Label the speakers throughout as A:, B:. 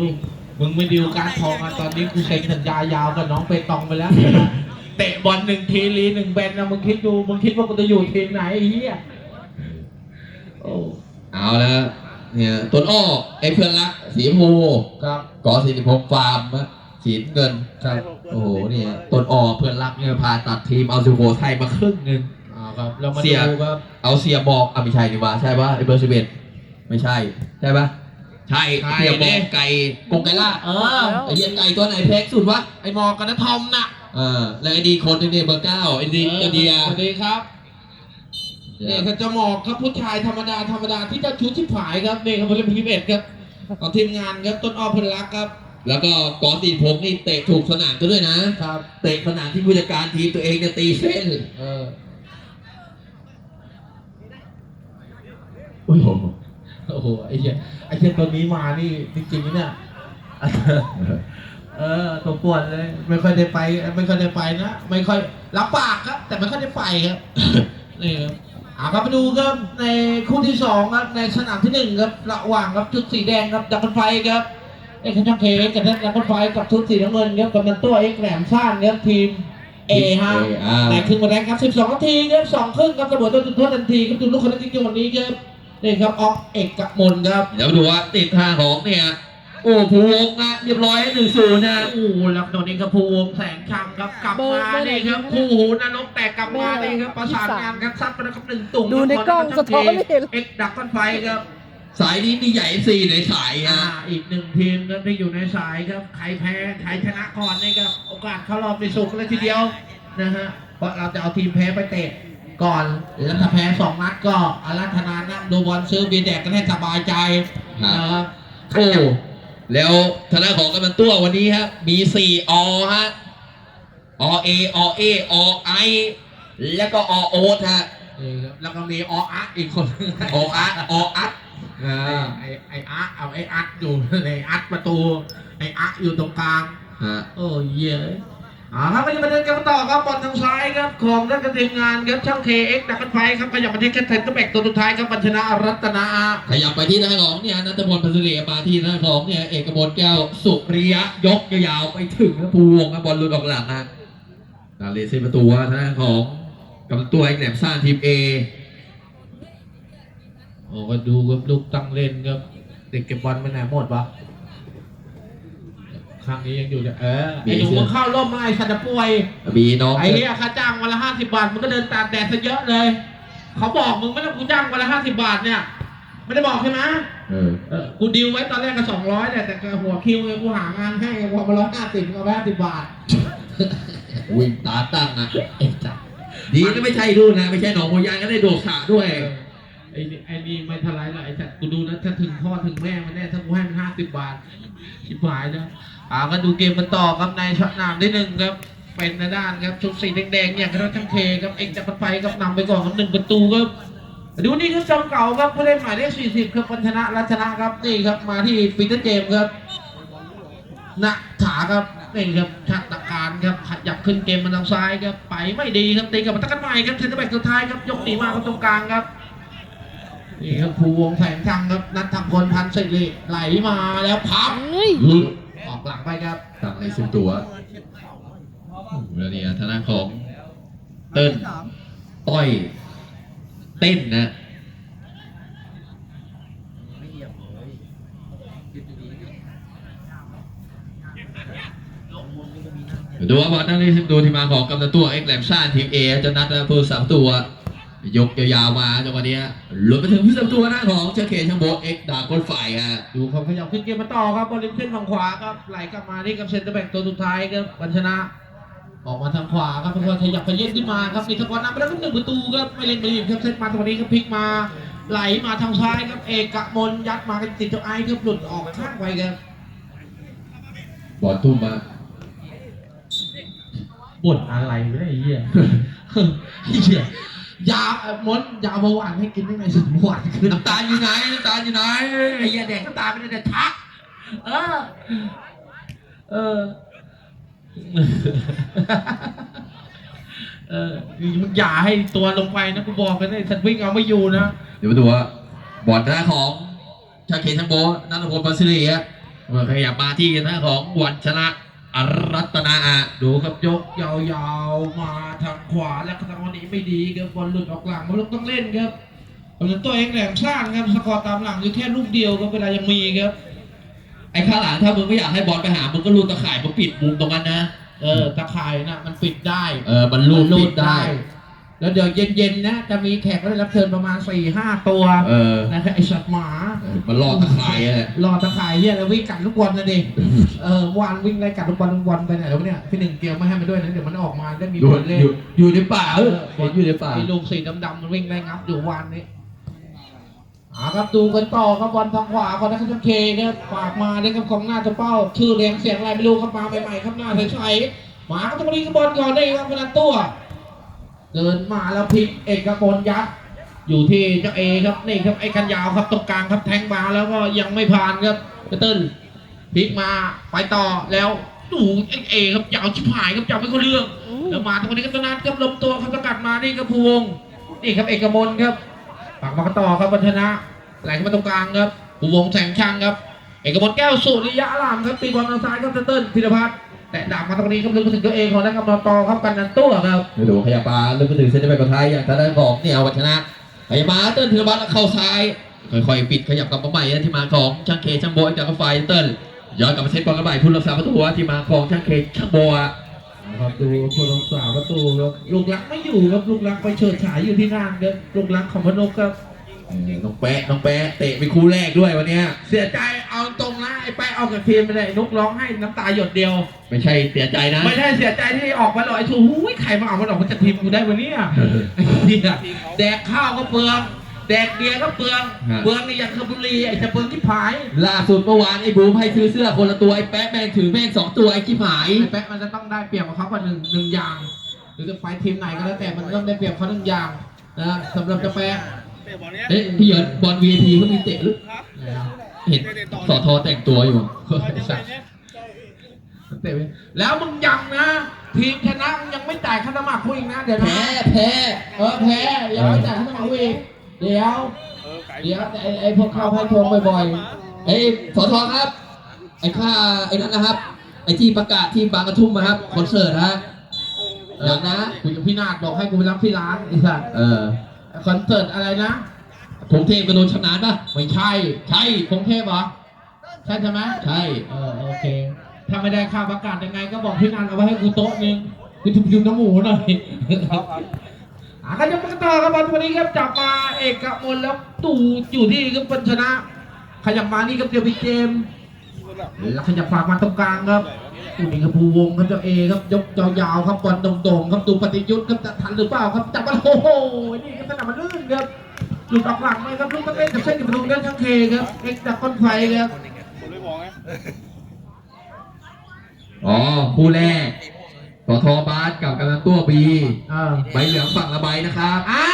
A: ลูก มึงไม่ดิวการดทองอะตอนนี้กูเซ็นสัญญายาวกับน้องเปตองไปแล้ว เตะบอลหนึ่งทีลีหนึ่งแบนนะมึงคิดดูมึงคิดว่ากูจะอยู่ทีมไหนไอ้เหี้ยโอ้
B: เอาแล้วเนี่ยต้นอ้อไอ้เพื่อนรักสีชมพู
A: ครับ
B: กอสิริพงษ์ฟาร์มอะสีน้ำเงิน
A: ครับ
B: โอ้โหเนี่ยต้นอ้อเพื่อนรักเนี่ยพาตัดทีมเอาสุโขทัยมาครึ่งหนึ่ง
A: อ่าครับเรามา
B: เสีย
A: ดูครับ
B: เอาเสียบอกอะไม่ใช่ดีกว่าใช่ปะไอ้เบอร์สิบเอ็ดไม่ใช่ ใช่ปะ ใช่ เสียบอกไก่กงไก่ล่า
A: เออ
B: ไอ้เหี้ยไก่ตัวไหนแพงสุดวะ
A: ไอ้หมอกกับน้าทอมน่ะ
B: เออแล้วไอ้ดีคนนึงเนี่ยเบอร์เก้าไอ้ดีไอ้เดีย
A: สวัสดีครับเนี่ยถ้าจะหมอกครับผู้ชายธรรมดาธรรมดาที่เจ้าชู้ที่ผายครับนี่ครับผมเป็นพีเอ็ดครับของทีมงานครับต้นอ้อเพื่อนรักครับ
B: แล้วก็กอสิริพงษ์นี่เตะถูกสนามก็ด้วยนะครับ เตะสนามที่ผู้จัดการทีมตัวเองเนี่ยตีเส้น
A: เออ
B: โอ้โห
A: โอ้โหไอ้เหี้ยไอ้เหี้ยตัวนี้มานี่จริงๆเนี่ยเออตัวปวดเลย ไม่ค่อยได้ไป ไม่ค่อยได้ไปนะไม่ค่อยรับปากครับ แต่ไม่ค่อยได้ไปครับนี่ครับอ่าครับไปดูครับในคู่ที่สองครับในสนามที่หนึ่งครับระหว่างครับชุดสีแดงครับดับเบิลไฟครับเอกช่างเคกับดับเบิลไฟกับชุดสีน้ำเงินครับกำนันตัวเอกแหลมซ่านครับทีมเอฮะ
B: อ่า
A: แต่ครึ่งมาแรกครับ 12นาทีครับสองครึ่งครับเสมอตัวจุดโทษทันทีครับดูลูกคนละทีเกมวันนี้ครับ นี่ครับออกเอกกมลครับ
B: เดี๋ยวดูว่าติดทางของเนี่ย โอ้ภูวงศ์นะเรียบร้อยหนึ่งศูนย์นะ
A: โอ้โหแล้วตัวนี้ครับภูวงแสงคำครับกลับมานี่ครับคู่หูนรกแต่กลับมานี่ครับประสานงานครับซัดไปแล้วครับหนึ่งตุ่ม
C: ดูในกล้องสะท้อนไม่เห็น
A: เอกดักก้อนไฟครับ
B: สายนี้มีใหญ่สี่ในสาย
A: อ่า
B: อะ
A: อีกหนึ่งทีมครับที่อยู่ในสายครับ ใครแพ้ใครชนะก่อนนี่ครับ โอกาสเข้ารอบในสุกเลยทีเดียวนะฮะ เพราะเราจะเอาทีมแพ้ไปเตะ ก่อน แล้วถ้าแพ้สองนัดก็อารัธนานั่งดูบอลซื้อเบียร์แดกกันให้สบายใจนะครับ
B: โอ้แล้วทางด้านของกำลังตัววันนี้ฮะมีสี่อฮะอเออเออไอแล้วก็อโอทฮะ
A: นี่ครับแล้วก็มีออาร์ตอีกคนหนึ่ง
B: ออาร์ออัดอ่า
A: ไอไออาร์ตเอาไออาร์ตอยู่ในอาร์ตประตูไออาร์ตอยู่ตรงกลาง
B: ฮะ
A: โอ้เย้ ยอ่าครับก็จะมาเดินกันต่อครับบอลทางซ้ายครับของนักกทีมงานครับช่างเคเอ็กดักกันไฟครับขยับมาที่แคทเทนตัวแบกตัวสุดท้ายครับบัญชนะรัตนา
B: ขยับไปที่หน้านของเนี่ยนัทพลพัสเลียมาที่หน้านของเนี่ยเอกบลแก้วสุริยะยกยาวไปถึงภูวงนะบบอลลุดออกหลังนะดาเลเซประตูฮะทางของกำลังตัวไอ้แหลมซ่านทีมเอ
A: โอ้ก็ดูครับลูกตั้งเล่นครับเด็กเก็บบอลไปไหนหมดวะ ครั้งนี้ยังอยู่เนี่ยเออไอ้หนูมึงเข้าร่มมาไอ้สัตว์จะป่วย
B: มีน้อง
A: ไอ้เหี้ยค่าจ้างวันละห้าสิบบาทมึงก็เดินตากแดดซะเยอะเลย เขาบอกมึงไม่ต้องกูจ้างวันละห้าสิบบาทเนี่ย ไม่ได้บอกใช่ไหม
B: เออ
A: เออกูดิวไว้ตอนแรกก็สองร้อยแต่แต่หัวคิวไงกูหางานให้พอมาร้อยห้าสิบก็แค่สิบบาท
B: วิ่งตาตั้งอะเอ็จัดีนะไม่ใช่ดูนนะ ไม่ใช่หนองโมยางก็ได้โดดสระด้วย
A: ไอ้นี่ไอ้นี่ไม่ทลายหรอกไอ้สัตว์กูดูนะถ้าถึงพ่อถึงแม่มันแน่ถ้ากูให้มันห้าสิบบาทชิบหายนะอ่าก็ดูเกมมันต่อครับในช็อตนามที่หนึ่งครับ เป็นในด้านครับชุดสีแดงๆอย่างเราทั้งเทครับเอกจะไปครับนำไปก่อนครับหนึ่งประตูครับดูนี่ครับจอมเก่าครับผู้เล่นหมายเลขสี่สิบครับปัญชนะรัชนะครับนี่ครับมาที่ปีเตอร์เจมส์ครับนักถาครับนี่ครับชักตะการครับขยับขึ้นเกมมาทางซ้ายครับไปไม่ดีครับตีกับมันตะกันใหม่ครับเซนเตอร์แบ็กสุดท้ายครับยกหนีมาครับตรงกลางครับ นี่ครับภูวงแสงชังครับนัทธพลพันธ์สิริไหลมาแล้วพับ
C: เฮ้ย
B: ลุด
A: ออกหลังไปครับ
B: ตั้งในสิบตัวแล้วเนี่ยทางด้านของเติ้ลต้อย เต้นนะดูว่าบอลนั่งในสิบตัวที่มาของกำลังตัวเอ็กแหลมซ่านทีมเอจะนัดนะผู้สามตัว ยกยาวๆมาจังหวะเนี้ยหลุดไปถึงผู้สามตัวหน้าของเชอเคชังโบเอ็กดาบคนฝ่ายฮะ
A: ดูเขาขยับขึ้นเกมมาต่อครับบอลริมเส้นฝั่งขวาครับไหลกลับมาที่กับเซนเตอร์แบ็กตัวสุดท้ายครับบัญชนะออกมาทางขวาครับทุกคนขยับขยี้ขึ้นมาครับมีทกรนำไปแล้วก็หนึ่งประตูครับไม่เล่นไม่รีบครับเซตมาตรงนี้ครับพลิกมา ไหลมาทางซ้ายครับเอกมลยัดมาเป็นติดเจ้าไอ้ครับหลุดออกข้างไปครับ
B: บอลทุ่มมา
A: บ่นอะไรไม่ได้ไอ้เหี้ยเหี้ย ยาเอ่อมดยาเบาหวานให้กินได้ไงสุดหวานขึ้น
B: น้ำตาลอยู่ไหนน้ำตาลอยู่ไหน
A: ไอ้เหี้ยแดกน้ำตาไม่ได้แต่ทัก เออ เออ เออมึงอย่าให้ตัวลงไปนะกูบอกกันเลยฉันวิ่งเอาไม่อยู่นะ
B: เดี๋ยวมาดูว่าบอลหน้าของชาเคชังโบนัทพลปัสซิลีฮะเมื่อขยับมาที่หน้าของวันชนะ อรัตนา
A: ดูครับยกยาวๆมาทางขวาแล้วก็ทางวันนี้ไม่ดีครับบอลหลุดออกหลังมันต้องเล่นครับเพราะฉะนั้นตัวเองแหลมสร้างครับสกอร์ตามหลังอยู่แค่ลูกเดียวครับเวลายังมีครับ
B: ไอ้ข้างหลังถ้ามึงไม่อยากให้บอลไปหามึงก็รูดตะข่ายมาปิดมุมตรงนั้นนะ
A: เออตะข่ายนะมันปิดได้
B: เออมันรูดปิดได้
A: แล้วเดี๋ยวเย็นๆนะ จะมีแขกรับเชิญประมาณ4ี่ห้าตัว
B: เออ
A: นะครับไอสัตว์หมา
B: มันรอดตะข่ายอะ
A: รอตะข่ายเฮียแล้ววิ่งกัดลูกบอลนะดิเออวานวิ่งไล่กัดลูกบอลลูกบอลไปไหนแล้วเนี่ยพี่หนึ่งเกียวไม่ให้มันด้วยนะเดี๋ยวมันออกมาได้มี
B: อยู่
A: บอลเล่น
B: อยู่อยู่ในป่าเออเห็นอยู่ในป่า
A: ไอ้ลูกสีดำๆมันวิ่งไล่งับอยู่วานนี้อ่าครับดูกันต่อครับบอลทางขวาของนักขับเคครับฝากมาได้ครับของหน้าตัวเป้า ชื่อเรียงเสียงอะไรไม่รู้ครับมาใหม่ๆครับหน้าใสๆมาครับตรงนี้ก็บอลก่อนได้ครับพนันตัว เดินมาแล้วพิกเอกพลยัดอยู่ที่เจ้าเอครับนี่ครับไอ้กันยาวครับตรงกลางครับแทงมาแล้วก็ยังไม่ผ่านครับกระเติ้ลพลิกมาไปต่อแล้วดูไอ้เอครับยาวชิบหายครับจับไม่เข้าเรื่องแล้วมาตรงนี้ก็ตนัดครับลมตัวครับสกัดมานี่ครับพวงนี่ครับเอกมลครับปากมาต่อครับบัญชนะไหลเข้ามาตรงกลางครับพวงแสงช่างครับ เอกมลแก้วสุริยะรามครับตีบอลทางซ้ายครับเติ้ลพิรพัฒน์ แต่ดาบมาตรงนี้ครับลึกมาถึงตัวเองของนักกำลังต่อครับกันนันตัวครับ
B: ไม่ดูขยับมาลึกไปถึงเส้นไปกดท้ายอย่างทางด้านของเนี่ยวันชนะขยับมาเติ้ลธีรบัตรเข้าซ้ายค่อยๆปิดขยับกลับมาใหม่นะที่มาของช่างเคช่างโบยจากไฟเติ้ลย้อนกลับมาเซตบอลกันใหม่ผู้รักษาประตูที่มาของช่างเคช่างโบอะ
A: ครับดูผู้รักษาประตูครับลูกหลักไม่อยู่ครับลูกหลักไปเฉิดฉายอยู่ที่นั่นครับลูกหลักของพนกครับ
B: น้องแปะน้องแปะเตะเป็นคู่แรกด้วยวันเนี้ย
A: เสียใจเอาตรงนะ ไอ้ไปเอากับทีมไปเลยนุกร้องให้น้ำตาหยดเดียว
B: ไม่ใช่เสียใจนะ
A: ไม่ใช่เสียใจที่ออกมาหรอกไอ้ชูหูยใครมาเอามันออกมาจากทีมกูได้วะเนี่ยไอ้เหี้ยแดกข้าวก็เปลือง แดกเบียร์ก็เปลืองเปลืองนี่อย่างคาบุรีไอ้จะเปลืองที่ผาย
B: ล่าสุดเมื่อวานไอ้บูมให้ซื้อเสื้อคนละตัวไอ้แปะแม่งถือแม่งสองตัวไอ้ขี้หาย
A: ไอ้แป๊กมันจะต้องได้เปรียบกับเขากว่าหนึ่งหนึ่งอย่าง หรือจะไปทีมไหนก็แล้วแต่มันต้องได้เปรียบเขาหนึ่งอย่างนะสำหรับเจะแป๊ก
C: เตะบอลเนี้ย
B: เอ๊ะพี่เหยินบอล VIP เขามีเตะหรือ
C: ครับ
B: เห็นสอทอแต่งตัวอยู่
C: บอลจะไปเนี้ย
A: เตะไปแล้วมึงยังนะ ทีมชนะมึงยังไม่จ่ายค่าสมัครกูอีกนะ เดี๋ยวนะ
B: แพ้แพ้
A: เออแพ้ยังไม่จ่ายค่าสมัครกูอีกเดี๋ยว
C: เออไก่
A: เดี๋ยวไอ้ไอ้พวกเข้าให้ทวงบ่อย
B: ไอ้สอทอครับ ไอ้ค่าไอ้นั่นนะครับ ไอ้ที่ประกาศที่บางกระทุ่มนะครับคอนเสิร์ตฮะ
A: ๆอย่างนะคุยกับพี่นาดบอกให้กูไปรับที่ร้านไอ้สัส
B: เออ
A: คอนเสิร์ตอะไรนะ
B: ธงเทพกระโดนชำนาญปะ
A: ไม่ใช่
B: ใช่
A: กรุงเทพเหรอ ใช่ใช่ไหม
B: ใช่
A: เออโอเค ถ้าไม่ได้ค่าประกาศยังไงก็บอกพี่นันเอาไว้ให้กูโต๊ะหนึงกูทุบยุงน้ำหมูหน่อย
C: ครับครับ
A: อะก็จะมาต่อครับบอลวันนี้ครับจับมาเอกมลแล้วตู่อยู่ที่ครับปัญชนะ ขยับมานี่ครับเดียวพี่เจมแล้วขยับฝากมาตรงกลางครับตู่นี่ครับภูวงครับเจ้าเอครับยกยาวๆครับบอลโด่งๆครับดูปฏิยุทธ์ครับจะทันหรือเปล่าครับจับมาโอ้โหนี่ครับสนามมันลื่นครับ หลุดออกหลังไหมครับลูกตะเล่นกับเส้นกับประตูเดินทั้งเคครับเอ็กซ์จากก้อนไฟครับ
C: ผมไม่บอกไง
B: อ๋อคู่แรกสอทอบาสกับกำลังตัวบี
A: อ่า
B: ใบเหลืองฝั่งละใบนะครับ
A: อ่า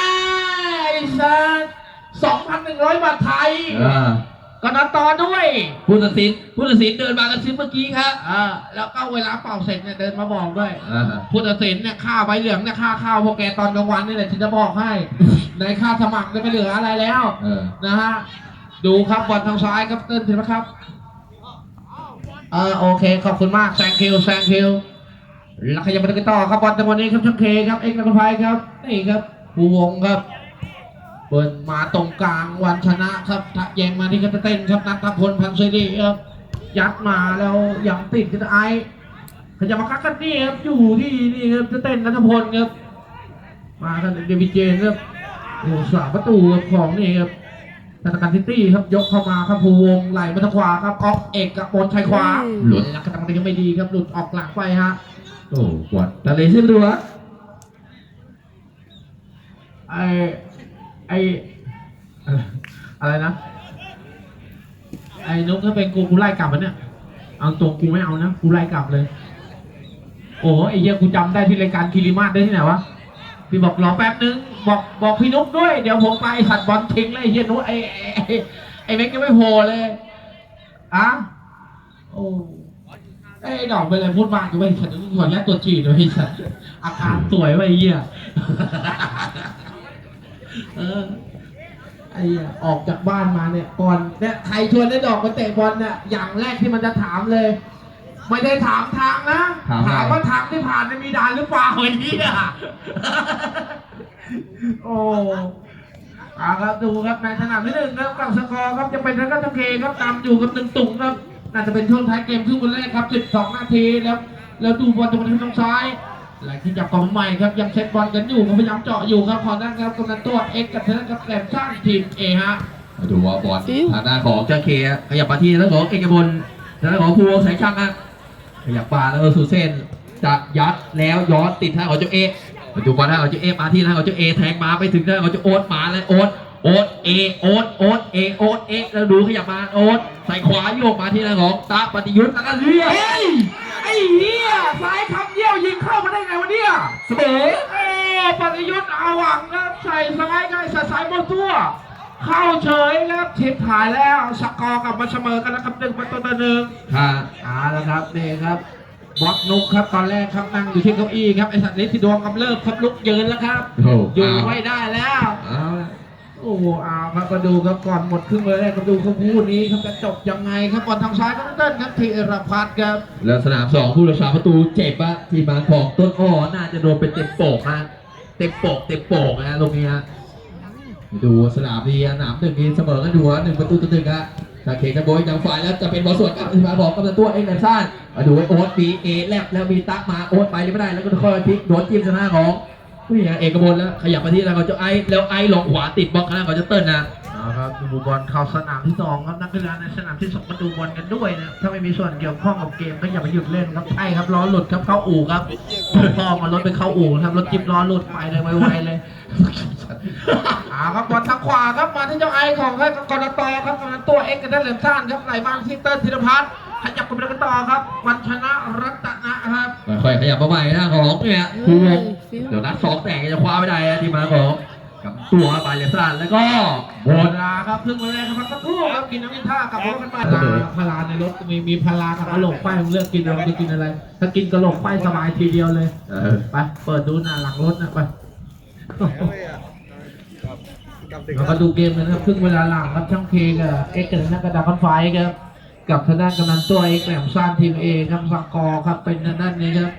A: ไอ้สัสสองพันหนึ่งร้อยบาทไทย
B: เออ
A: ก็นัดต่อด้วย
B: ผู้ตัดสินผู้ตัดสินเดินมากระซิบเมื่อกี้ครับ
A: อ่าแล้วก็เวลาเป่าเสร็จเนี่ยเดินมาบอกด้วย
B: อ่า
A: ผู้ตัดสินเนี่ยค่าใบเหลืองเนี่ยค่าข้าวพวกแกตอนกลางวันนี่แหละฉันจะบอกให้ ในค่าสมัครจะไม่เหลืออะไรแล้ว
B: เออ
A: นะฮะ ดูครับบอลทางซ้ายครับเต้นเห็นไหมครับเออโอเค ขอบคุณมากแซงคิวแซงคิวแล้วขยับไปกันต่อครับบอลจังหวะนี้ครับช่างเคครับ เอ็กซ์นักไฟครับ นี่ครับภูวงครับ เปิดมาตรงกลางวันชนะครับทะแยงมาที่กัตเต้นครับนัทพลพันธ์ศิริครับยัดมาแล้วยังติดกันไอขยับมากักกันนี่ครับอยู่ที่นี่ครับจะเต้นนัทพลครับมากันเดวิดเจนครับโอ้สามประตูครับของนี่ครับธนาคารซิตี้ครับยกเข้ามาครับภูวงไหลมาทางขวาครับออกเอกกับบนชายขวา
B: หลุด
A: แล้วก็ทำอะไรก็ไม่ดีครับหลุดออกหลังไปฮะ
B: โอ้กวดทะเลซิบดูวะ
A: ไอ ไอเอ่อะไรนะ ไอ้นุ๊กถ้าเป็นกูกูไล่กลับมันเนี่ย เอาตรงกูไม่เอานะ กูไล่กลับเลย โอ้ไอ้เหี้ยกูจำได้ที่รายการคิริมาสได้ที่ไหนวะ พี่บอกรอแป๊บนึง บอกบอกพี่นุ๊กด้วย เดี๋ยวผมไปขัดบอลทิ้งเลยไอ้เหี้ยนุ๊กไอ้ไอ้ไอเม็กยังไม่โผล่เลยอะโอ้ไอ้ดอกเป็นอะไรพูดมากกูไปฉันขอแยกตัวจีด้วยไอ้สัสอาการสวยไว้เหี้ย เออไอไอ้เหี้ยออกจากบ้านมาเนี่ยก่อนเนี่ยใครชวนได้ดอกมาเตะบอลเนี่ยอย่างแรกที่มันจะถามเลย ไม่ได้ถามทางนะ
B: ถามอะไร
A: ว่าทางที่ผ่านเนี่ยมีด่านหรือเปล่าไอ้เหี้ยโอ้เอาครับดูครับในสนามที่หนึ่งครับกับสกอร์ครับจะเป็นทางกัตเคครับตามอยู่กับหนึ่งตุ่งครับน่าจะเป็นช่วงท้ายเกมครึ่งวันแรกครับ12นาทีแล้วแล้วดูบอลตรงทางซ้าย หลายที่จับกองใหม่ครับยังเซตบอลกันอยู่ครับพยายามเจาะอยู่ครับขอนั่งครับกำลังตัวเอ็กกับเทนกับแกลมช่างทีมเอฮะ
B: มาดูว่าบอลทางด้านของเจ้าเคขยับมาที่แล้วของเอกบลทางด้านของภูวงสายช่างอะขยับมาแล้วก็สู่เส้นจะยัดแล้วย้อนติดทางของเจ้าเอมาดูบอลทางของเจ้าเอมาที่ทางของเจ้าเอแทงมาไปถึงทางของเจ้าโอ๊ตมาแล้วโอ๊ตโอ๊ตเอโอ๊ตโอ๊ตเอโอ๊ตเอแล้วดูขยับมาโอ๊ตใส่ขวาโยกมาที่ทางของตาปฏิยุทธ์แล้วก็เลี้ยง
A: เฮ้ยไอ้เหี้ยซ้ายคำเยี่ยวยิงเข้ามาได้ไงวะเนี่ย
B: เสมอ
A: โอ้ปฏิยุทธ์อาหวังครับใส่ซ้ายง่ายใส่ซ้ายบนตัว เข้าเฉยครับทิพถ่ายแล้วสกอร์กลับมาเสมอกันแล้วครับหนึ่งประตูต่อหนึ่ง
B: ค่ะ
A: เอาละครับนี่ครับบอสนุกครับตอนแรกครับนั่งอยู่ที่เก้าอี้ครับไอสัตว์เล็กที่ดวงกำเริบครับลุกยืนแล้วครับ
B: โอ้
A: อยู่
B: เอา
A: ไม่ได้แล้ว
B: เอาละ
A: โอ้โหเอาครับมาดูครับก่อนหมดครึ่งเลาแรกครับดูครับคู่นี้ครับจะจบยังไงครับบอลทางซ้ายก็เต้นครับธีรพัฒน์ครับ
B: แล้วสนามสองผู้รักษาประตูเจ็บอะทีมมาของต้นอ้อน่าจะโดนเป็นเต็มโปกฮะเต็มโปกเต็มโปกนะตรงนี้ฮะดูสนามนี้สนามหนึ่งนี้เสมอกันอยู่ฮะหนึ่งประตูต่อหนึ่งฮะถ้าเคกันโบยทางฝ่ายแล้วจะเป็นบอลสวนกับทีมมาของกำลังตัวเอ็กแลมซ่านมาดูไอ้โอ๊ตบีเอแลบแล้วมีตั๊กมาโอ๊ตไปเลยไม่ได้แล้วก็ค่อยพลิกโดนจิ้มชนะของ นี่ไงเอกบลแล้วขยับมาที่ทางของเจ้าไอ้แล้วไอ้ลงขวาติดบล็อกข้างหน้าของเจ้าเติ้ลนะ
A: เอาครับดูบอลเข้าสนามที่สองครับนักกีฬาในสนามที่สองมาดูบอลกันด้วยนะถ้าไม่มีส่วนเกี่ยวข้องกับเกมก็อย่าไปหยุดเล่นครับใช่ครับล้อหลุดครับเข้าอู่ครับพ่อมารถไปเข้าอู่ครับรถจิบล้อหลุดไปเลยไวๆเลยอาครับบอลทางขวาครับมาที่เจ้าไอของให้กรตครับกำลังตัวเอ็กกันได้เหลืองซ่านครับไหลมาที่เติ้ลธีรพัฒน์ ขยับกันไปกันต่อครับ วันชนะรัตนะครับ
B: ค่อยๆขยับมาใหม่นะของเนี่ยภูวงเดี๋ยวนัดสองแตกจะคว้าไม่ได้นะทีมมาของกับตัวบาเลซ่าแล้วก็โบ
A: หม
B: น
A: ดเวลาครับครึ่งเวลาครับสักครู่ครับกินน้ำมินท่ากลับรถกันไปพาราพาราในรถมีมีพารากับกระโหลกไฟมึงเลือกกินเอาจะกินอะไร ถ้ากินกระโหลกไฟสบายทีเดียวเลย
B: เออ
A: ไปเปิดดูหน้าหลังรถนะไป
C: กับติด
A: เราก็ดูเกมกันนะครับครึ่งเวลาหลังครับช่างเคกับเอ็กกับนักกระดาษคอนไฟครับ กับทางด้านกำนันตัวเอ็กแหลมซานทีมเอครับสังกอร์ครับเป็นทางด้านนี้ครับ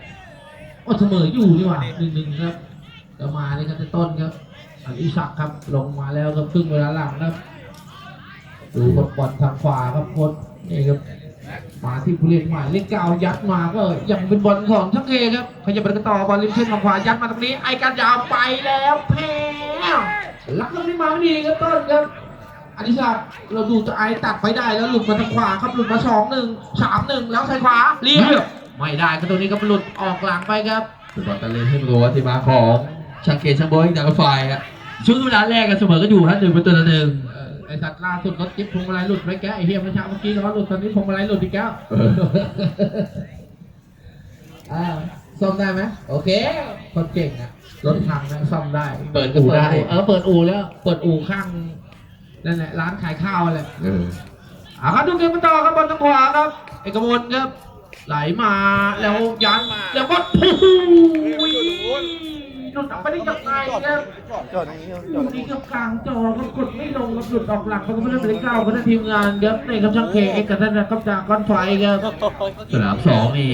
A: โอ้เสมออยู่นี่หว่าหนึ่งหนึ่งครับจะมาเลยครับจะต้นครับอภิศักครับลงมาแล้วครับครึ่งเวลาหลังครับดูบอลบอลทางขวาครับโคตนี่ครับมาที่ผู้เล่นใหม่เล่นเก่ายัดมาก็ยังเป็นบอลของช่างเคครับขยับไปกันต่อบอลริมเส้นทางขวายัดมาตรงนี้ไอ้การยาวไปแล้วแพ้ลักตรงนี้มาไม่ดีครับต้นครับ อธิศักดิ์เราดูจะไอตัดไปได้แล้วหลุดมาทางขวาครับหลุดมาสองหนึ่งสามหนึ่งแล้วใส่ขวาเรียบไม่ได้ก็ตรงนี้ก็หลุดออกหลังไปครับ
B: เป็นบอลตะเลนให้ตัวทีมมาของช่างเกตช่างโบยจากรถไฟอะช่วงเวลาแรกกันเสมอก็อยู่ฮะหนึ่งประตูต่อหนึ่ง
A: เอ่อไอสัตว์ล่าสุดรถจิ๊บพวงมาลัยหลุดไปแกไอเฮียเมื่อเช้าเมื่อกี้เขาหลุดตอนนี้พวงมาลัยหลุดอีกแล้ว
B: เออ
A: อ่าซ่อมได้ไหมโอเค คนเก่งอะรถพังนะซ่อมได้
B: เปิดอู่ได้
A: เออเปิดอู่แล้ว เปิดอู่ข้าง นั่นแหละร้านขายข้าวแหละ
B: เออ
A: อ่าครับดูเกมกันต่อครับบอลทางขวาครับ เอกมลครับ ไหลมาแล้วยันแล้วก็โอ้โหหลุดออกไปได้ยังไงครับ
C: จอดตรงนี้
A: ลูกนี้กับกลางจอครับกดไม่ลงครับหลุดออกหลังไปก็ไม่ได้เป็นเก้าก็ได้ทีมงานครับในครับช่างเคเอกกับท่านนะครับจากก้อนไฟครับ
B: สนามสองนี่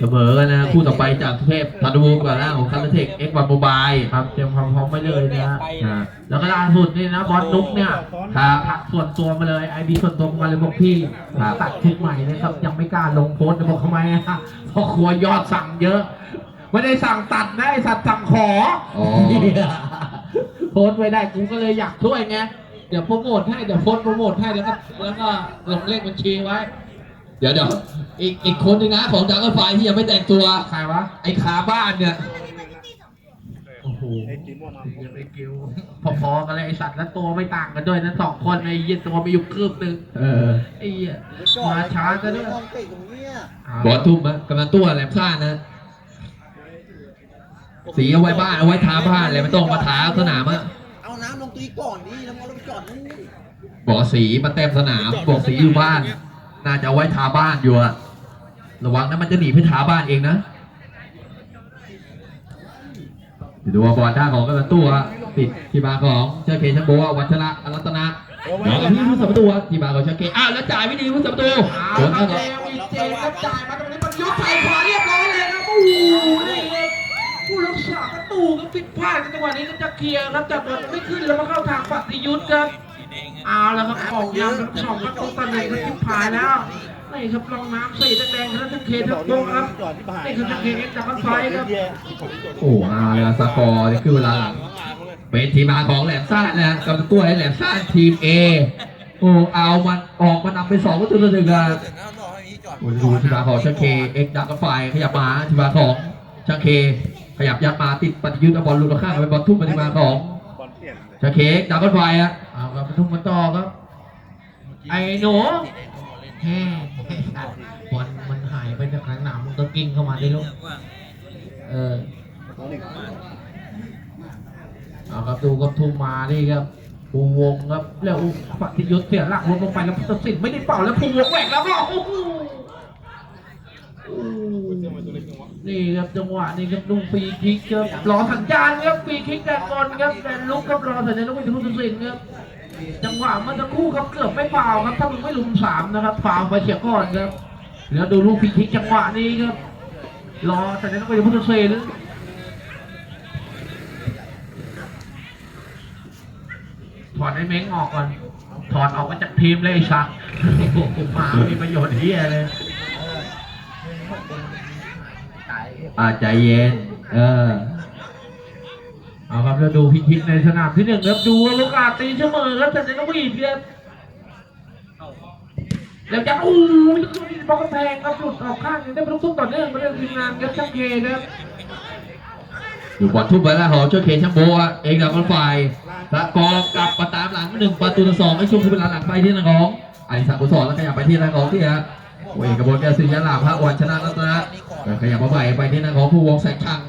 B: เสมอกันนะคู่ต่อไปจากเทพพันธุกับหน้าของคันเทคเอ็กซ์วันโมบาย
A: ครับเตรียมความพร้อมไว้เลยนะฮะแล้วก็ล่าสุดนี่นะบอสนุกเนี่ย
B: ครับ
A: ทักส่วนตัวมาเลยไอดีส่วนตัวมาเลยบอกพี่ตัดชุดใหม่นะครับยังไม่กล้าลงโพสต์บอกทำไมอะเพราะครัวยอดสั่งเยอะ ไม่ได้สั่งตัดนะไอสัตว์สั่งขอ
B: อ๋อ
A: โพสต์ไว้ได้กูก็เลยอยากช่วยไงเดี๋ยวโปรโมทให้เดี๋ยวโพสต์โปรโมทให้แล้วก็แล้วก็ลงเลขบัญชีไว้
B: เดี๋ยวเดี๋ยวอีกอีกคนหนึงนะของจากรถไฟที่ยังไม่แต่งตัว
A: ใครวะ
B: ไอ้ขาบ้านเนี่ย
A: โอ้โห
C: ไอ้กินมั่วมา
A: ไอ้กิวพอๆกันเลยไอสัตว์แล้วตัวไม่ต่างกันด้วยนะสองคนไอ้เหี้ยตัวไม่อยู่คืบหนึง
B: เออ
A: ไอ้เหี้ยมาช้าซะด้วย
C: มองเตะตรงเนี้ย
B: บอลทุ่มอะกำลังตัวแหลมซ่านนะ สีเอาไว้บ้านเอาไว้ทาบ้านเลยไม่ต้องมาทาสนามอะ
C: เอาน้ำลงตีก่อนดิแล้วมองลงจอดนู่น
B: บอกสีมาเต็มสนามบอกสีอยู่บ้าน น่าจะเอาไว้ทาบ้านอยู่อะระวังนะมันจะหนีไปทาบ้านเองนะเดี๋ยวดูว่าบอลด้านของกำลังตัวติดที่มาของเจ้าเคชันโบวัชระรัตนะแล้วก็พี่ผู้สาประตูที่มาของเจ้าเคอ้าวแล้วจ่ายไม่ดีผู้สาประตู
A: เอา
B: โดน
A: ค
B: เข้า
A: รับ
B: ต่อ
A: เอวีเจครับจ่ายมาตรงนี้มันยุบใส่ขวาเรียบร้อยเลยครับโอ้โหนี่ครับ ผู้รักษาประตูก็ผิดพลาดในจังหวะนี้ก็จะเคลียร์ครับแต่บอลไม่ขึ้นแล้วมาเข้าทางปฏิยุทธ์ครับเอาแล้วครับออกยำครับสองประตูต่อหนึ่งครับทิพายแล้วนี่ครับลองน้ำสีแดงๆครับทั้งเคทั้งโบงครับนี่คือทั้งเคเอ็กซ์จากรถไฟครับ
B: โอ้อาเลยสกอร์นี่คือเวลาหลังเป็นทีมมาของแหลมซ่านนะกับกล้วยแหลมซ่านทีม A โอ้เอามันออกมานำไปสองประตูต่อหนึ่งอะโอ้ดูทีมมาของช่างเคเอ็กดักกับไฟขยับมาทีมมาของช่างเค ขยับยัดมาติดปฏิยุทธ์เอาบอลหลุดออกข้างไปบอลทุ่มไปทีมมาของ
C: บอลเปลี่ยนเลย
B: ช่างเคดักกับไฟอะ
A: เอาครับมาทุ่มกันต่อครับ ไอ้หนูแฮ่บอลมันหายไปจากสนามมันก็กิ้งเข้ามาได้ลูกเออ
C: น้องหนึ่ง
A: เอาครับดูครับทุ่มมานี่ครับภูวงครับแล้วปฏิยุทธ์เสียหลักลงลงไปแล้วตัดสินไม่ได้เป่าแล้วภูวงแหวกแล้วก็โอ้โหโอ้โห นี่ครับจังหวะนี้ครับดูฟรีคิกครับรอสัญญาณครับฟรีคิกแต่ก่อนครับแต่ลุกครับรอสัญญาณต้องไปถึงผู้ตัดสินครับจังหวะมื่อสักครู่ครับเกือบไม่เปล่าครับถ้ามึงไม่ลุมสามนะครับฟาวไปเฉียก่อนครับแล้วดูลูกฟรีคิกจังหวะนี้ครับรอสัญญาณต้องไปถึงผู้ตัดสินถอดไอ้เม้งออกก่อนถอดออกมาจากทีมเลยไอ้สัตว์โอ้โหมาไม่มีประโยชน์เฮียเลย
B: อาใจเย็น เออ
A: เอาครับแล้วดูพิคิกในสนามที่หนึ่งครับดูโอกาสตีเสมอครับแต่ในต้องวีดครับแล้วจะโอ้ยบอลกำแพงครับหลุดออกข้างยังได้เป็นลูกทุ่งต่อเนื่องมาเรื่องทีมงานครับช่างเคครับ
B: อยู่บอลทุ่มไปแล้วของเจ้าเคช่างโบะเองดับมันไฟสกอร์กลับมาตามหลังหนึ่งประตูต่อสองไอ้ช่วงคือเวลาหลังไปที่นักของไอดิศักกุศลแล้วขยับไปที่นักของที่ฮะ โอ้ยกระบวนการสิยาลาพระวันชนะรัตนะก็ขยับมาใหม่ไปที่นักของผู้วงแสงชัง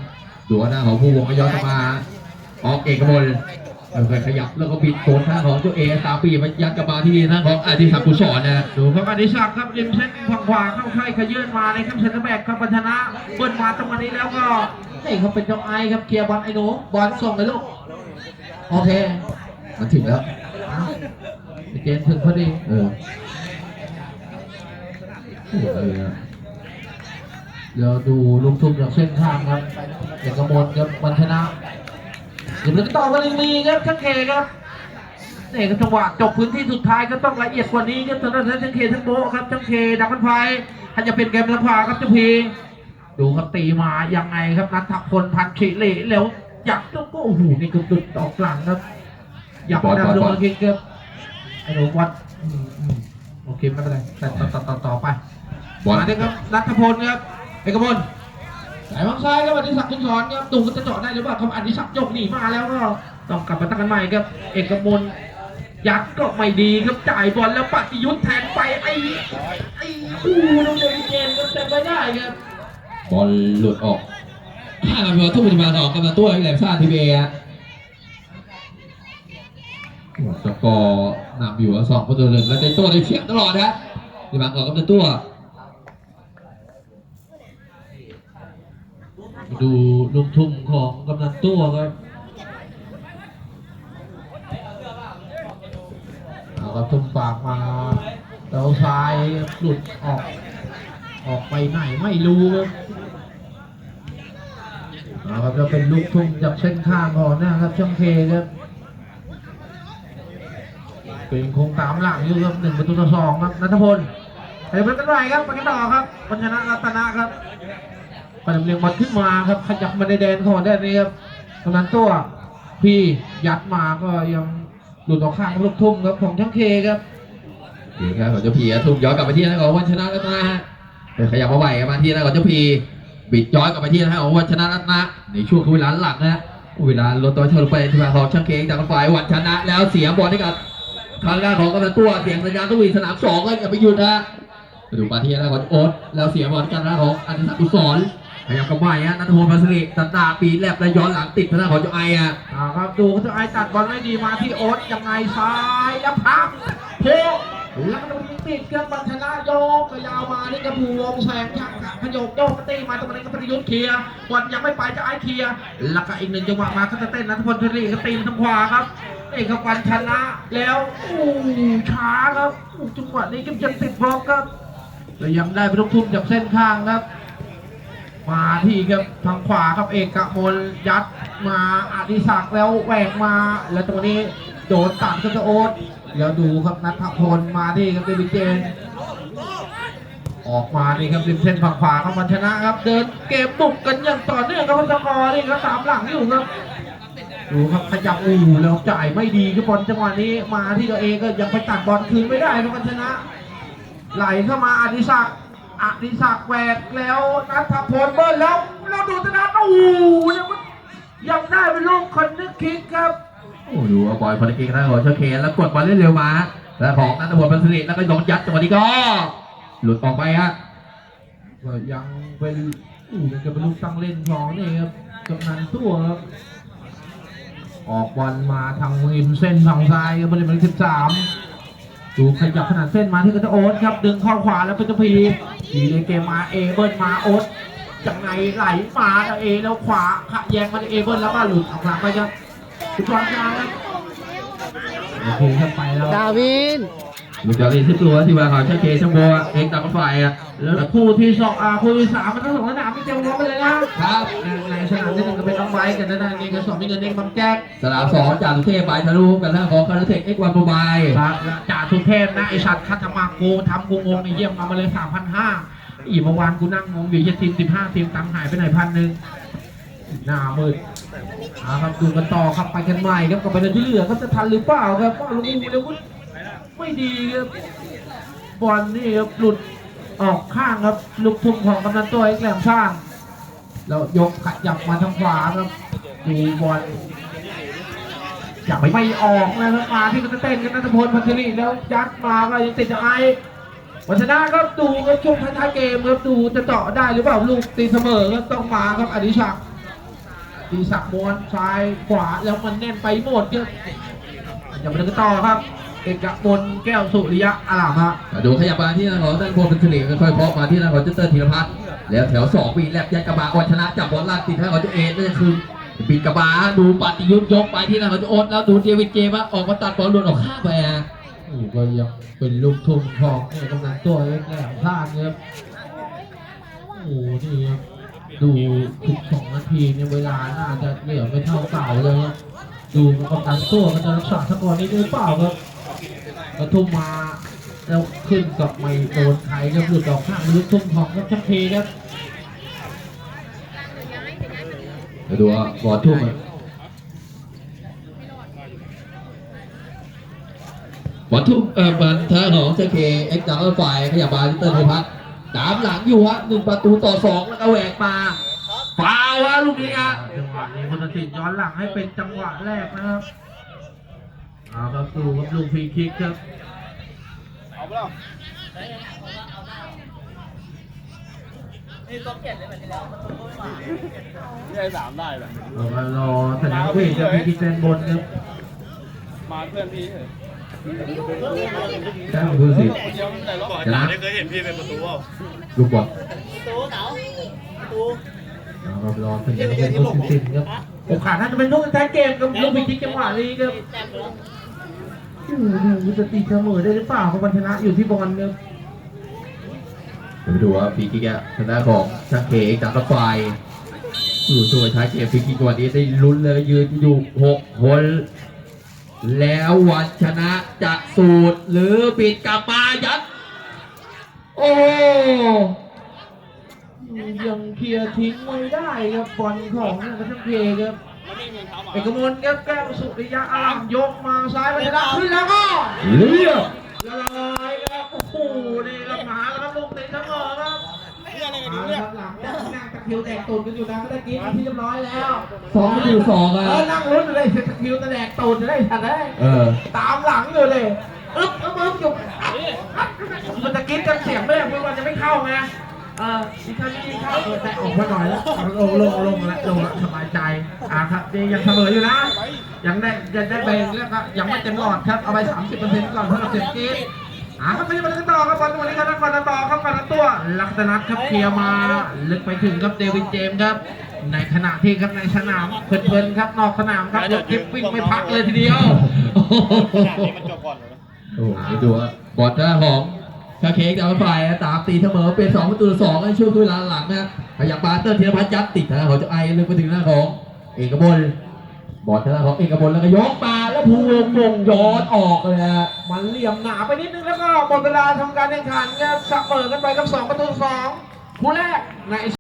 B: ดูว่าหน้าของผู้วงก็ย้อนกลับมา ออกเอกบลค่อยๆขยับแล้วก็บิดโคนหน้าของเจ้าเอตาปีมายัดกลับมาที่หน้าของอดิศักดิ์กุศลนะ
A: ดูครับอดิศักดิ์ครับริมเส้นฝั่งขวาเข้าค่ายขยื่นมาในครับเซนเตอร์แบ็กครับปัญชนะเบิ้ลมาตรงนี้แล้วก็นี่เขาเป็นเจ้าไอครับเคลียร์บอลไอ้หนูบอลส่งเลยลูกโอเค
B: มันถึงแล้ว
A: ไปเจนถึงพอดี
B: เออโอ้โห เลยอะ
A: เดี๋ยวดูลูกทุ่มจากเส้นข้างครับเอกมลครับวันชนะเดี๋ยวเราต่อกันอีกมีครับช่างเคครับนี่ก็จังหวะจบพื้นที่สุดท้ายก็ต้องละเอียดกว่านี้ครับสำหรับช่างเคทั้งโบะครับช่างเคดักกันไฟถ้าจะเป็นเกมละพาครับเจ้าพีดูครับตีมายังไงครับนัทพลพันธุ์ชิเล่แล้วยักษ์ก็โอ้โหนี่คือตุดออกหลังครับยักษ์นำโดนกิกครับไอ้หนูวัดอืมอืมโอเคไม่เป็นไรแต่ต่อต่อต่อต่อไป
B: บอล
A: มาด้วยครับนัทพลครับเอกพลสายบางซ้ายครับอดิศักดิ์คุณสอนครับตูก็จะเจาะได้หรือเปล่าครับอดิศักดิ์ยกหนีมาแล้วก็ต้องกลับมาตั้งกันใหม่ครับ เอกพลยัดก็ไม่ดีครับจ่ายบอลแล้วปฏิยุทธ์แทงไปไอ้ไอ้คู่น้องเดวิเจนก็แต่ไม่ได้ครับ
B: บอลหลุดออกข้างกับเรือทุ่มมาสองกำลังตัวแหลมซ่าทีเบียสกอร์นำอยู่สองประตูหนึ่งแล้วในตัวในเฉียบตลอดนะที่บางกอกกำลังตัว
A: ดูลูกทุ่มของกำนันตัวครับเอาครับทุ่มปากมาแล้วซ้ายหลุดออก ออกไปไหนไม่รู้ครับเอาครับจะเป็นลูกทุ่งจากเส้นข้างก่อนนะครับช่างเคครับเป็นคงตามหลังอยู่ครับหนึ่งประตูต่อสองครับนัทพลไปเป็นกันไหวครับไปกันต่อครับปัญชนะรัตนะครับ ปนำเรียงบอลขึ้นมาครับ ขยับมาในแดนของด้านนี้ครับกำนันตัวพี่ยัดมาก็ยังหลุดออกข้างลูกทุ่มครับของช่างเคครับ
B: เดี๋ยวครับของเจ้าพีทุ่มย้อนกลับไปที่นักของวันชนะรัตนะฮะเดี๋ยขยับมาไหวมาที่นักของเจ้าพีบิดย้อนกลับไปที่นักของวันชนะรัตนะในช่วงเวลาหลังนะเวลาลดตัวเท่าไปที่มาของช่างเคจากฝ่ายวันชนะแล้วเสียบอลให้กับทางด้านของกำลังตัวเสียงสัญญาณต้องวีสนามสองก็อย่าไปหยุดนะไปดูปาทียแล้วของโอ๊ตแล้วเสียบอลกันนะของอดิศักดิ์อุศร พยายามกระบายฮะนัทพลพัสริตัดตาปีแลบแล้วย้อนหลังติดทางด้านของเจ้าไออะ
A: อ่าครับดูเขาจะไอตัดบอลไม่ดีมาที่โอ๊ตยังไงซ้ายแล้วพักโพแล้วก็มีติดครับบัญชนะโยกก็ยาวมานี่กระพูวงแสงช่างขยกโยกก็ตีมาตรงนี้ก็ประยุทธ์เคลียร์บอลยังไม่ไปจะไอ้เคลียร์แล้วก็อีกหนึ่งจังหวะมาก็จะเต้นนัทพลทรีก็ตีทางขวาครับนี่ครับบัญชนะแล้วอู้ช้าครับอู้จังหวะนี้ก็ยังติดบล็อกครับแล้วยังได้ไปลูกทุ่มจากเส้นข้างครับ มาที่ครับทางขวาครับเอกมลยัดมาอดิศักดิ์แล้วแหวกมา แล้วตรงนี้โดนตัดก็จะโอ๊ตแล้วดูครับนัทพลมาที่ครับเดวิดเจนออกมานี่ครับริมเส้นฝั่งขวาครับมันชนะครับ เดินเกมบุกกันอย่างต่อเนื่องครับพันธกรนี่ครับสามหลังอยู่ครับดูครับขยับอูแล้วจ่ายไม่ดีครับบอลจังหวะนี้มาที่ตัวเองก็ยังไปตัดบอลคืนไม่ได้ครับมัชนะ ไหลเข้ามาอดิศักดิ์ อดิศักดิ์แหวกแล้วนัทพลเบิ้ลแล้วเราดูธนาโอ้โหยังไม่ยังได้เป็นลูกคอนเนอร์คิกครับ
B: โอ้ดูว่าบอยคนละกิงนะของเชอร์เคนแล้วกดบอลเล่นเร็วมาแล้วของนัทพลพันธ์สิริแล้วก็ยงยัดจังหวะนี้ก็หลุดออกไปฮะ
A: ก็ยังเป็นอู้ยังจะเป็นลูกตั้งเล่นของนี่ครับกำนันตัวครับออกบอลมาทางริมเส้นฝั่งซ้ายครับบริเวณสิบสาม ดูขยับขนาดเส้นมาที่กระโอ๊ตครับ ดึงเข้าขวาแล้วเป็นจะพีดีเลยเกมมาเอเบิร์มาโอ๊ตจากไหนไหลมาเอแล้วขวาขะแยงมาที่เอเบิร์แล้วก็หลุดออกหลังไปครับสุดยอดกลางครับโอเคครับไปแล้ว
C: ดาวิน
B: ลูกจอรีที่ตัวที่ว่าของเชอร์เคนช่างโบอะเองตามกันไฟอะ
A: แล้วคู่ที่สองอ่าคู่ที่สามมันต้องสองสนามไม่เจ้าล้อมไปเลยนะครับในสนามที่หนึ่งก็เป็นน้องไบร์ทกันนะนะนี่ก็สองมีเงินเองบางแจ๊ก
B: สนามสองจากสุเทพไปทะลุกันแล้วของคาราเทคเอ็กวันโมบาย
A: ครับและจ่าสุเทพนะไอสัตว์คัตมากูทำกูงงไอเยี่ยมมามาเลยสามพันห้าอีเมื่อวานกูนั่งงงอยู่ยี่ทีมสิบห้าทีมตังค์หายไปไหนพันหนึ่งหน้ามืดเอาครับดูกันต่อครับไปกันใหม่ครับกับไปเดินที่เหลือครับจะทันหรือเปล่าครับว่าลูกเร็วไม่ดีครับบอลนี่ครับหลุด ออกข้างครับ ลูกทุ่งของกำนันตัวเอกแหลมสร้าง แล้วยกขยับมาทางขวาครับดูบอลอยากไม่ไม่ออกนะครับมาที่มันจะเต้นกันนัทพลพันธิริแล้วยัดมาก็ยังติดไอ้วัชนะครับดูครับช่วงท้ายเกมครับดูจะเจาะได้หรือเปล่าลูกตีเสมอครับต้องมาครับอดิศักดิ์อดิศักดิ์ม้วนซ้ายขวาแล้วมันแน่นไปหมดครับอย่าไปดินกันต่อครับ เอกมลแก้วสุริยะอาลามฮะ
B: ดูขยับมาที่ทางของด้านบนเป็นสิริค่อยๆเพาะมาที่ทางของเจเตอร์ธีรพัฒน์แล้วแถวสองปีแลบยัดกระบะวันชนะจับบอลลากติดทางของเจเอนั่นคือปิดกระบะดูปฏิยุทธ์ยกไปที่ทางของเจโอ๊ตแล้วดูเดวิดเจมาออกมาตัดบอลหลุดออกข้างไปอะ
A: นี่ก็ยังเป็นลูกทุ่งของเนี่ยกำลังตัวเล็กแหลมพลาดครับโอ้โหนี่ครับดูทุกสองนาทีเนี่ยเวลาน่าจะเหลือไม่เท่าเก่าเลยครับดูกำลังตัวมันจะรักษาสกอร์นี้หรือเปล่าครับ กระทุ่มมาแล้วขึ้นกับไม่โดนใครครับหลุดออกข้างลูกทุ่งของครับชักเคครับ
B: เดี๋ยวดูว่าบอลทุ่มอะบอลทุ่มเอ่อบอลทางของเจเคเอ็กซ์จากรถไฟขยับมาที่เตอร์ธีรพัฒน์ตามหลังอยู่ฮะหนึ่งประตูต่อสองแล้วก็แหวกมาฟาวล์ฮะลูกนี้อะ
A: จังหวะนี้พุทธศิลป์ย้อนหลังให้เป็นจังหวะแรกนะครับ เอาครับดูครับลูกฟรีคิกครับ
C: เอาไปแล้วนี่ต้องเปลี่ยนเลยเหมือนที่แล้วมันต้องไม่มานี่ได้สามได้แบบ
A: เรามารอแสดงเวทจะมีกินแดนบนครับ
C: มาเพื่อนพี่เถอะ
A: แจ้งดูสิ
C: เดียวมันแต่รอบ
D: ก่อนหน้านี้เคยเห็นพี่เป็นประตูเปล่า
B: ลูกบอล
C: ตูเต๋าตู
A: เอาครับรอแสดงเวทพุทธศิลป์ครับโอกาสน่าจะเป็นลูกท้ายเกมครับลูกฟรีคิกจังหวะนี้ครับ อืมดูจะตีเสมอได้หรือเปล่าเพราะวันชนะอยู่ที่บอลครับ
B: เดี๋ยวไปดูว่าฟรีคิกอะทางด้านของชักเคกจากรถไฟอยู่ช่วยท้ายเกมฟรีคิกวันนี้ได้ลุ้นเลยยืนอยู่หกคนแล้ววันชนะจะสูตรหรือปิดกลับมายัด โอ้
A: ยังเคลียร์ทิ้งไม่ได้ครับบอลของนักชักเคครับ เอกมลครับแก้วสุริยะอารามยกมาซ้ายวันชนะขึ้นแล้วก็
B: เรียบ
A: ละลายครับโอ้โหนี่ครับมาแล้วครับลูกตีเสมอครับ
C: เรื่องอะไรกัน
A: มา
C: เนี่ย
A: ครับหลังจากที่นั่งตะคริวแตกตูดกันอยู่นะเมื่อกี้เป็นที่เรียบร้อยแล้ว
B: สองประตูสอง
A: เอ
B: อะ
A: อนั่งลุ้นเลยตะคริวตะแตกตูดจะได้ทันได้
B: เออ
A: ตามหลังอยู่เลยอึ๊บอึ๊บอึ๊บอยู่มันตะกี้กันเสียงไม่ได้เมื่อวันจะไม่เข้าไง เอออีกครั้งนี้เข้าเออแต่ออกมาหน่อยแล้วเอาลงลงลงแล้วลงแล้วสบายใจ อ่าครับนี่ยังเสมออยู่นะ ยังได้ยังได้เบงแล้วก็ยังไม่เต็มหลอดครับ เอาไป 30%ก่อนสำหรับเสียงกรีดอ่าครับไม่ใช่บอลกันต่อครับบอลตรงนี้ครับนครต่อครับกันตัว ลักษณะครับเคลียร์มา ลึกไปถึงครับเดวิดเจมส์ครับ ในขณะที่ครับในสนามเพลินๆครับนอกสนามครับรถทิปวิ่งไม่พักเลยทีเดียว
D: ขนาดนี้มันจบก่อนเลย
B: โอ้โหไปดูว่าบอลหน้าของ ชาเค้กดาวฝ่ายตามตีเสมอเป็นสองประตูต่อสองในช่วงเวลาหลังนะขยับพยายามปาเตอร์ธีรพัฒน์ยัดติดนะของเจ้าไอลึกไปถึงหน้าของ เอกบลบอลทางด้านของเอกบลแล้วก็ยกมาแล้วพูวงวงย้อนออกเลยฮะ
A: มันเหลี่ยมหนาไปนิดนึงแล้วก็หมดเวลาทำการแข่งขันครับเสมอกันไปกับสองประตูสองคู่แรกใน